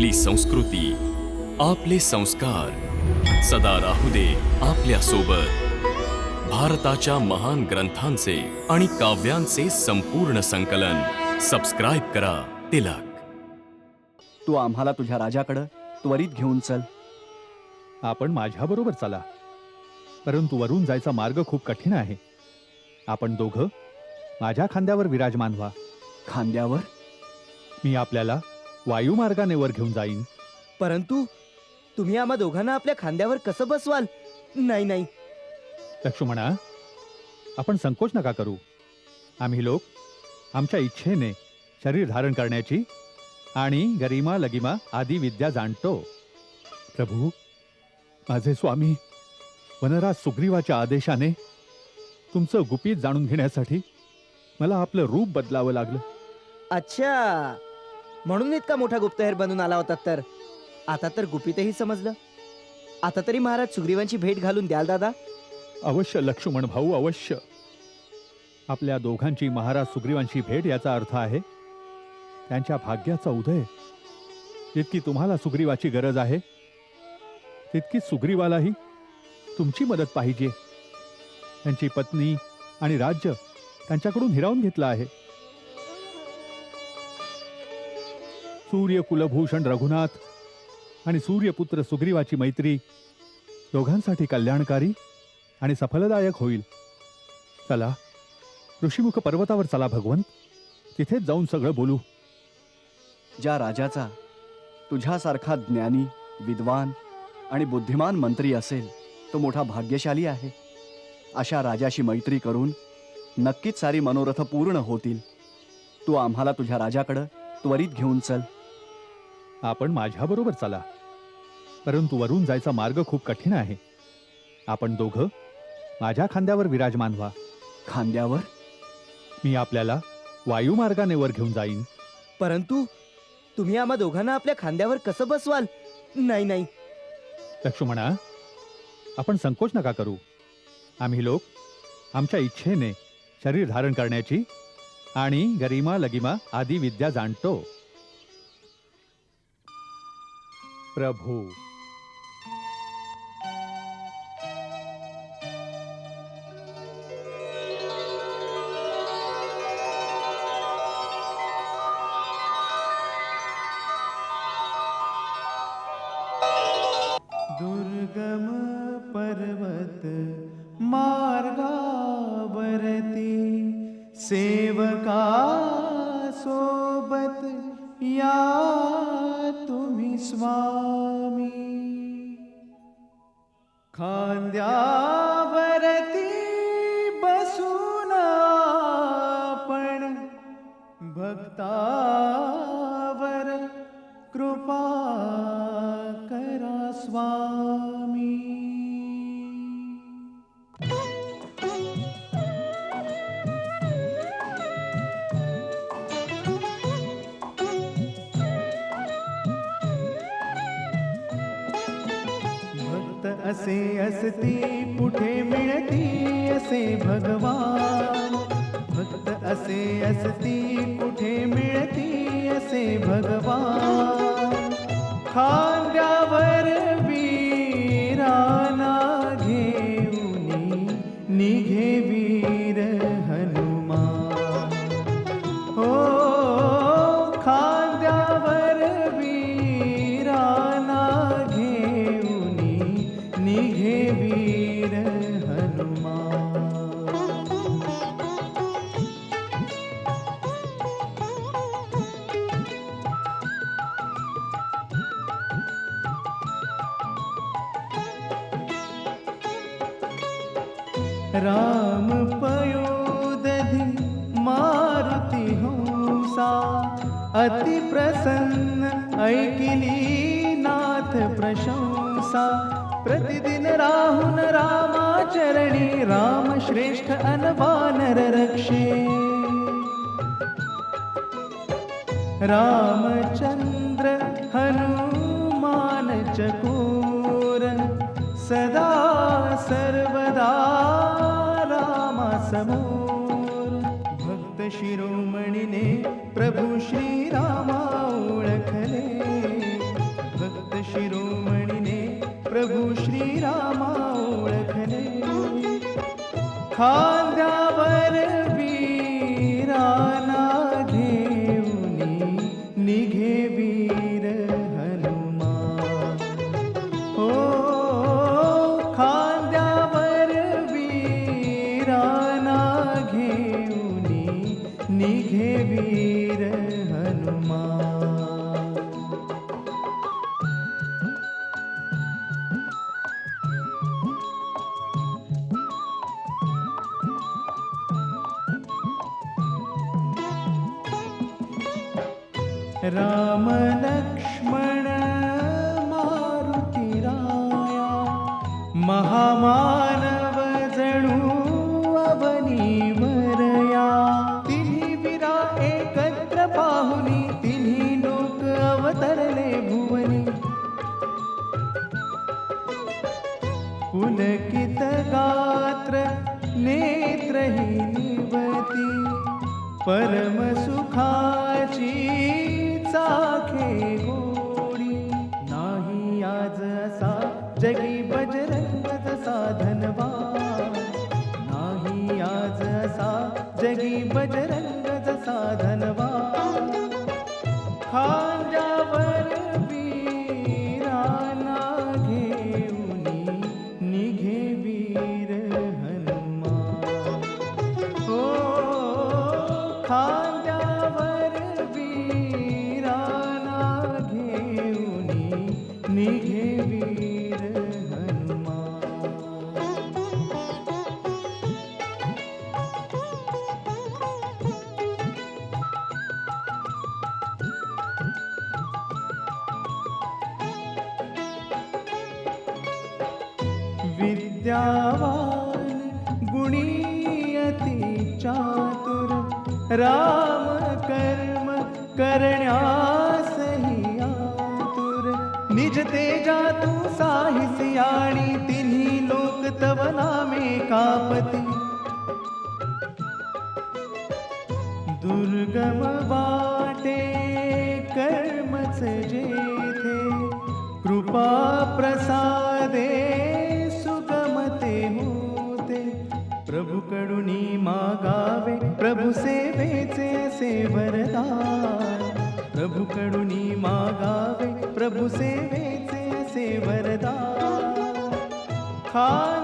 आपली संस्कृती आपले संस्कार. सदा राहू दे आपल्यासोबत भारताच्या महान ग्रंथांचे आणि काव्यांचे संपूर्ण संकलन. सबस्क्राईब करा तिलक. तू आम्हाला तुझ्या राजाकडं त्वरित घेऊन चल. आपण माझ्याबरोबर चला. परंतु वरून जायचा मार्ग खूप कठीण आहे. आपण दोघं माझ्या खांद्यावर विराजमान व्हा. खांद्यावर? मी आपल्याला वायुमार्गाने वर घेऊन जाईन. परंतु तुम्ही आम्हा दोघांना आपल्या खांद्यावर कसं बसवाल? नाही नाही. लक्ष्मणा आपण संकोच नका करू. आम्ही लोक आमच्या इच्छेने शरीर धारण करण्याची आणि गरिमा लगिमा आदी विद्या जाणतो. प्रभू माझे स्वामी वनराज सुग्रीवाच्या आदेशाने तुमचं गुपित जाणून घेण्यासाठी मला आपलं रूप बदलावं लागलं. अच्छा. म्हणून इतका मोठा गुप्तहेर बनून आला होता तर. आता तर गुपितही समजलं. आता तरी महाराज सुग्रीवांची भेट घालून द्याल दादा? अवश्य लक्ष्मण भाऊ अवश्य. आपल्या दोघांची महाराज सुग्रीवांशी भेट याचा अर्थ आहे त्यांच्या भाग्याचा उदय. जितकी तुम्हाला सुग्रीवाची गरज आहे तितकी सुग्रीवालाही तुमची मदत पाहिजे. त्यांची पत्नी आणि राज्य त्यांच्याकडून हिरावून घेतलं आहे. सूर्य कुलभूषण रघुनाथ आणि सूर्यपुत्र सुग्रीवाची मैत्री दोघांसाठी कल्याणकारी आणि सफलदायक होईल. चला ऋषीमुख पर्वतावर चला भगवंत. तिथेच जाऊन सगळं बोलू. ज्या राजाचा तुझ्यासारखा ज्ञानी विद्वान आणि बुद्धिमान मंत्री असेल तो मोठा भाग्यशाली आहे. अशा राजाशी मैत्री करून नक्कीच सारी मनोरथ पूर्ण होतील. तू आम्हाला तुझ्या राजाकडं त्वरित घेऊन चल. आपण माझ्याबरोबर चला. परंतु वरून जायचा मार्ग खूप कठीण आहे. आपण दोघं माझ्या खांद्यावर विराजमान व्हा. खांद्यावर? मी आपल्याला वायुमार्गाने वर घेऊन जाईन. परंतु तुम्ही आम्हा दोघांना आपल्या खांद्यावर कसं बसवाल? नाही नाही. लक्ष्मणा आपण संकोच नका करू. आम्ही लोक आमच्या इच्छेने शरीर धारण करण्याची आणि गरिमा लगिमा आदी विद्या जाणतो. प्रभू। दुर्गम पर्वत मार्गावरती सेवका सोबत या स्वामी. खांद्यावरती बसून आपण भक्तावर कृपा करा स्वामी. असे असती कुठे मिळती असे भगवान. भक्त असे असती कुठे मिळती असे भगवान. खांद्यावर वीराना घेऊनी निघेवी. राम पयोदधि मारुति हंसा। अति प्रसन्न ऐकिली नाथ प्रशंसा। प्रतिदिन राहुन रामाचरणी राम श्रेष्ठ अनवानर रक्षे। रामचंद्र हनुमान चकोर सदा सर्वदा समोर भक्त शिरोमणीने प्रभू श्रीरामा ओळखले. भक्त शिरोमणीने प्रभू श्रीरामा ओळखले. खान निघे वीर हनुमा राम लक्ष्मण मारुतिराया महामा पुलकित गात्र नेत्रही निवती. परम सुखाची चाखे गोडी. नाही आज असा जगी बजरंग साधनवा नाही आज असा जगी बजरंग विद्यावान गुणीयती चातुर राम कर्म करण्यासही आतुर. निज तेजा तू साहिसी तिन्ही लोक तव नामे कापती. दुर्गम वाटे कर्मच जेथे कृपा प्रसादे कडुनी मागावे प्रभु सेवेचे असे वरदान प्रभु कडुनी मागावे प्रभु सेवेचे असे वरदान खा